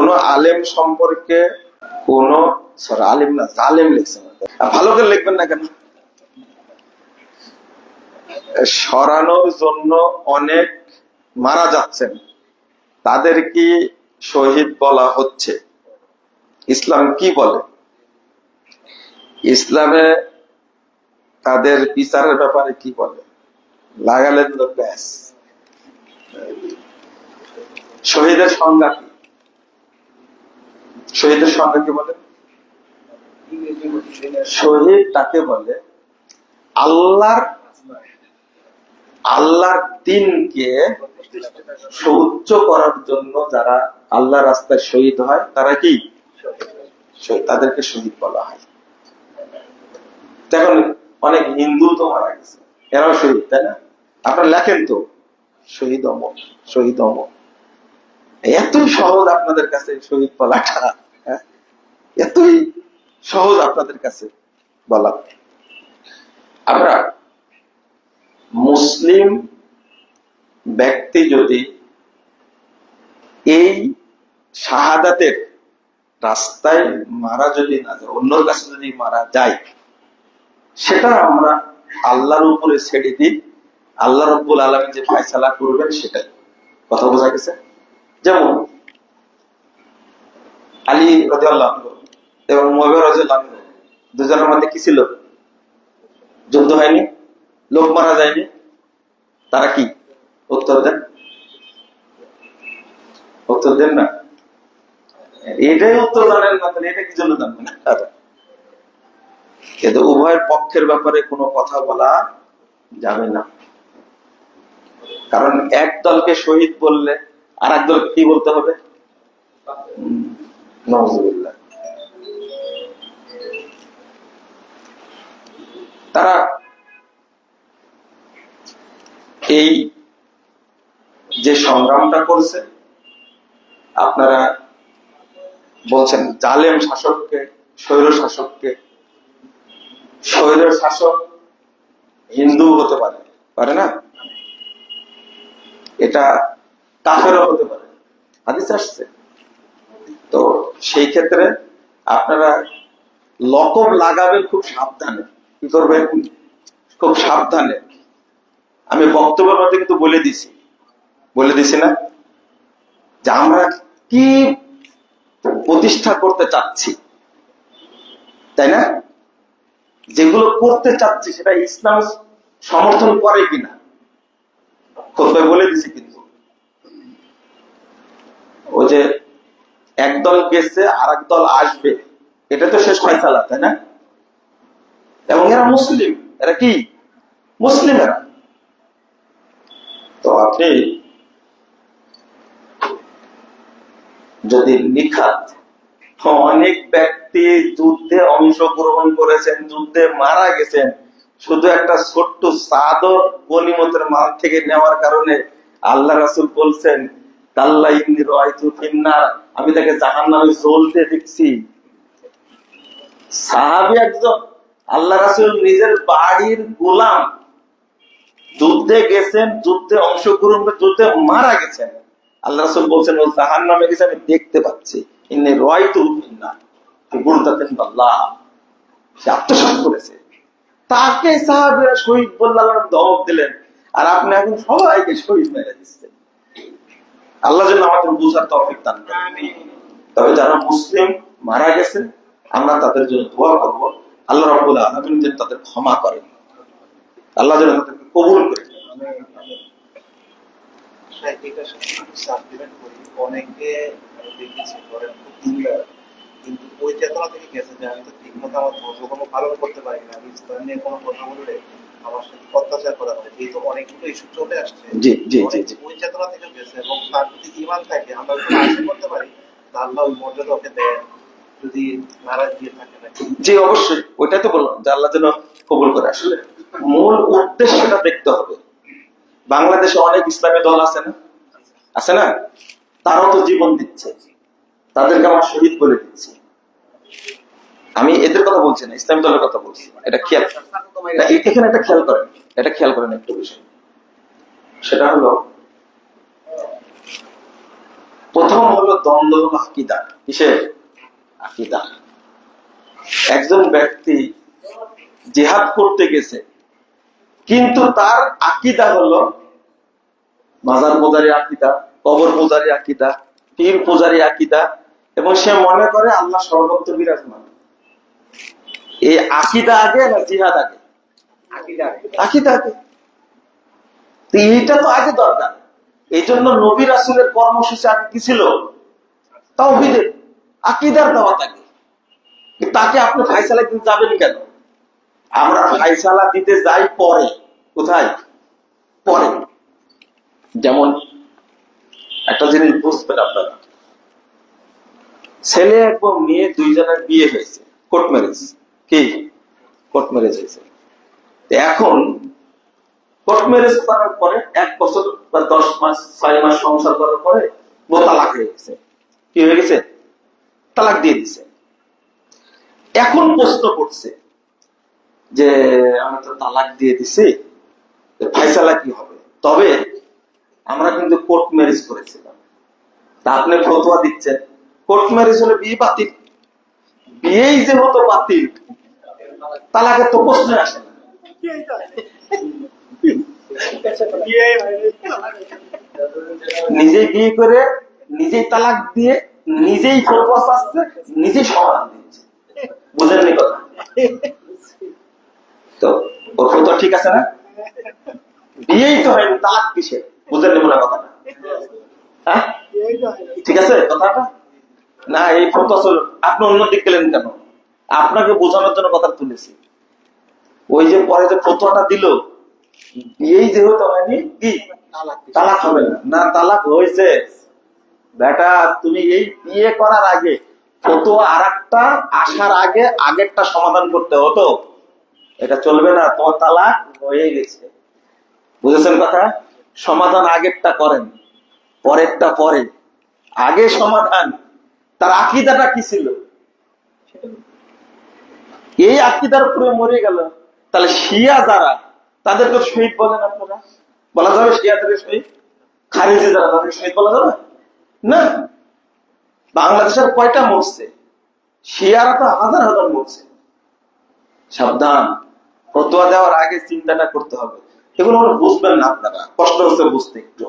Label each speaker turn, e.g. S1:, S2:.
S1: কোন আলেম সম্পর্কে কোন সরি আলেম না জালেম লিখছেন ভালো করে লিখবেন না কেন? সরানোর জন্য অনেক মারা যাচ্ছেন। তাদের কি শহীদ বলা হচ্ছে? ইসলাম কি বলে? ইসলামে তাদের বিচারের ব্যাপারে কি বলে? লাগালেন তো ব্যাস। শহীদের সংজ্ঞা কি? শহীদের সংজ্ঞা কি বলে? শহীদ তাকে বলে আল্লাহর আল্লাহর দিনকে সৌচ্চ করার জন্য যারা আল্লাহ রাস্তায় শহীদ হয়, তারা কি? তাদেরকে শহীদ বলা হয়। এখন অনেক হিন্দু তো মারা গেছে। এরাও শহীদ, তাই না? আপনারা লেখেন তো, শহীদ অমর শহীদ অমর। এতই সহজ আপনাদের কাছে শহীদ বলাটা? এতই সহজ আপনাদের কাছে বলা। আমরা মুসলিম ব্যক্তি যদি এই শাহাদাতের রাস্তায় মারা যদি না যায়, অন্যর কাছে যদি মারা যায়, সেটা আমরা আল্লাহর উপরে ছেড়ে দিই, আল্লাহ রব্বুল আলমী যে ফয়সালা করবেন সেটাই। কথা বোঝা গেছে? যেমন আলী রাজি আল্লাহ এবং মহিবা রাজি আল্লাহ দুজনের মধ্যে কি ছিল? যুদ্ধ হয়নি? লোক মারা যায়নি? তারা কি? উত্তর দেন। উত্তর দেন না। এটাই উত্তর জানেন না তাহলে এটা কি জন্য জানবেন আচ্ছা। কিন্তু উভয়ের পক্ষের ব্যাপারে কোনো কথা বলা যাবে না। কারণ এক দলকে শহীদ বললে আর এক দলকে কি বলতে হবে? তারা এই যে সংগ্রামটা করছে, আপনারা বলছেন জালেম শাসককে, স্বৈর শাসককে। স্বৈর শাসক হিন্দু হতে পারে পারে না? এটা কাফেরও হতে পারে। হাদিস আসছে। তো সেই ক্ষেত্রে আপনারা লকব লাগাবেন খুব সাবধানে। কি করবেন? খুব সাবধানে। আমি বক্তব্যের মধ্যে কিন্তু বলে দিছি। বলে দিছি না? যে আমরা কি প্রতিষ্ঠা করতে চাচ্ছি? তাই না? যেগুলো করতে চাচ্ছি, সেটা ইসলাম সমর্থন করে কিনা? খোদ্ায় বলে দিছি কিন্তু। ও যে একদল গেছে আর দল আসবে। এটা তো শেষ ফয়সালা, তাই না? এবং এরা মুসলিম। এরা কি? মুসলিম এরা তো আপনি যদি নিখাত অনেক ব্যক্তি যুদ্ধে অংশগ্রহণ করেছেন, যুদ্ধে মারা গেছেন, শুধু একটা ছোট্ট চাদর গনিমতের মাল থেকে নেওয়ার কারণে আল্লাহ রাসুল বলছেন আমি তাকে জাহান নামে জ্বলতে দেখছি। সাহাবি একজন আল্লাহ রাসুল নিজের বাড়ির গোলাম, যুদ্ধে গেছেন, যুদ্ধে অংশগ্রহণ করে, যুদ্ধে মারা গেছেন। আল্লাহ রাসুল বলছেন, ও জাহান নামে গেছে, আমি দেখতে পাচ্ছি। ইন্নি রয়তু ফিন্নার। গুরুদাতেন আল্লাহ, সে আত্মসাত করেছে। তাকে সাহাবিরা শহীদ বললে আল্লাহ ধমক দিলেন। আর আপনি এখন সবাইকে শহীদ মেরে দিচ্ছেন। আল্লাহ যেন আমাদের বুঝার তফিক দান করেন তবে যারা মুসলিম মারা গেছে, আমরা তাদের জন্য দোয়া করব। আল্লাহ রব আলমিন যেন তাদের ক্ষমা করেন। আল্লাহ যেন তাদেরকে কবুল করে
S2: সাহিত্যিকের সাথে খুব সাপ্লিমেন্ট করি। অনেকে দেখেছি, করেন কিন্তু ওই চেতনা থেকে গেছে যে আমি তো ঠিক মতো আমার ধর্মকর্ম পালন করতে পারি না। আমি ইসলাম নিয়ে কোনো কথা বললে আমার সাথে অত্যাচার করা হবে। যেহেতু অনেকগুলো ইস্যু চলে আসছে
S1: জি জি জি জি।
S2: ওই চেতনা থেকে গেছে এবং তার যদি ইমান থাকে আমরা আশা করতে পারি আল্লাহ ওই মর্যাদা ওকে দেয় যদি নারাজ দিয়ে থাকে
S1: জি অবশ্যই। ওইটাই তো বললাম যে আল্লাহ যেন কবুল করে। আসলে মূল উদ্দেশ্যটা দেখতে হবে। বাংলাদেশে অনেক ইসলামী দল আছে না? আছে না? তারাও তো জীবন দিচ্ছে। তাদেরকে আমার শহীদ বলে দিচ্ছে আমি এদের কথা বলছি না, ইসলামী দলের কথা বলছি। এটা খেয়াল এখানে একটা খেয়াল করেন, এটা খেয়াল করেন একটু বিষয় সেটা হলো, প্রথম হলো দ্বন্দ্ব হলো আকিদা। কিসের? আকিদা। একজন ব্যক্তি জেহাদ করতে গেছে, কিন্তু তার আকিদা হলো মাজার পূজারি আকিদা, কবর পূজারি আকিদা, পীর পূজারি আকিদা এবং সে মনে করে আল্লাহ সর্বত্র বিরাজমান। এই আকিদা আগে না জিহাদ আগে? আকিদা আগে। তো এইটা তো আগে দরকার। এই জন্য নবী রাসুলের কর্মসূচি আগে কি ছিল? তাও বিদে আকিদার কিন্তু তাকে আপনি ফাইসালা দিতে যাবেন কেন? আমরা ফাইসালা দিতে যাই পরে। কোথায়? পরে। যেমন একটা জিনিস বুঝবেন আপনারা। ছেলে এবং মেয়ে দুইজনের বিয়ে হয়েছে কোর্ট ম্যারেজ কি? কোর্ট ম্যারেজ হয়েছে। এখন কোর্ট ম্যারেজ করার পরে এক বছর বা দশ মাস, ছয় মাস সংসার করার পরে ও তালাক হয়ে গেছে। কি হয়ে গেছে? তালাক দিয়ে দিছে। এখন প্রশ্ন করছে যে, আমি তো তালাক দিয়ে দিছি ফাইসালা কি হবে? তবে আমরা কিন্তু কোর্ট ম্যারেজ করেছিলাম। তা আপনি ফতোয়া দিচ্ছেন। কোর্ট ম্যারেজ হলে বিয়ে বাতিল। বিয়েই যে হতো বাতিল, তালাকের তো প্রশ্ন আসে না। নিজেই বিয়ে করে, নিজেই তালাক দিয়ে, নিজেই ফতোয়া চাচ্ছে নিজেই সমাধান দিচ্ছে বুঝেননি কথা? তো, ওর ফতোয়া ঠিক আছে না? বিয়েই তো হয়নি তালাক কিসে হয় কথাটা? হ্যাঁ? ঠিক আছে, কথাটা? না, এই ফটো আপনি অন্য দিক গেলেন কেন? আপনাকে বোঝানোর জন্য কথা তুলেছি। ওই যে পরে যে ফটোটা দিল বিয়েই যেহেতু হয়নি, কি? তালাক হবে না। না, তালাক হয়েছে। বেটা, তুমি এই বিয়ে করার আগে ফটো আর একটা আসার আগে আগেরটা সমাধান করতে হতো। এটা চলবে না, তোমার তালাক হয়ে গেছে। বুঝেছেন কথা? সমাধান আগেরটা করেন, পরেরটা পরে। আগে সমাধান তার আকিদাটা কি ছিল? এই আকিদার উপরে মরে গেল। তাহলে শিয়া যারা, তাদেরকে শহীদ বলেন আপনারা। বলা যাবে শিয়াদের শহীদ? খারিজি যারা তাদের শহীদ বলা যাবে? না। বাংলাদেশের কয়টা মরছে? শিয়ারা তো হাজার হাজার মরছে। সাবধান। ফতোয়া দেওয়ার আগে চিন্তাটা করতে হবে। এগুলো বুঝবেন না আপনারা। কষ্ট হচ্ছে বুঝতে একটু।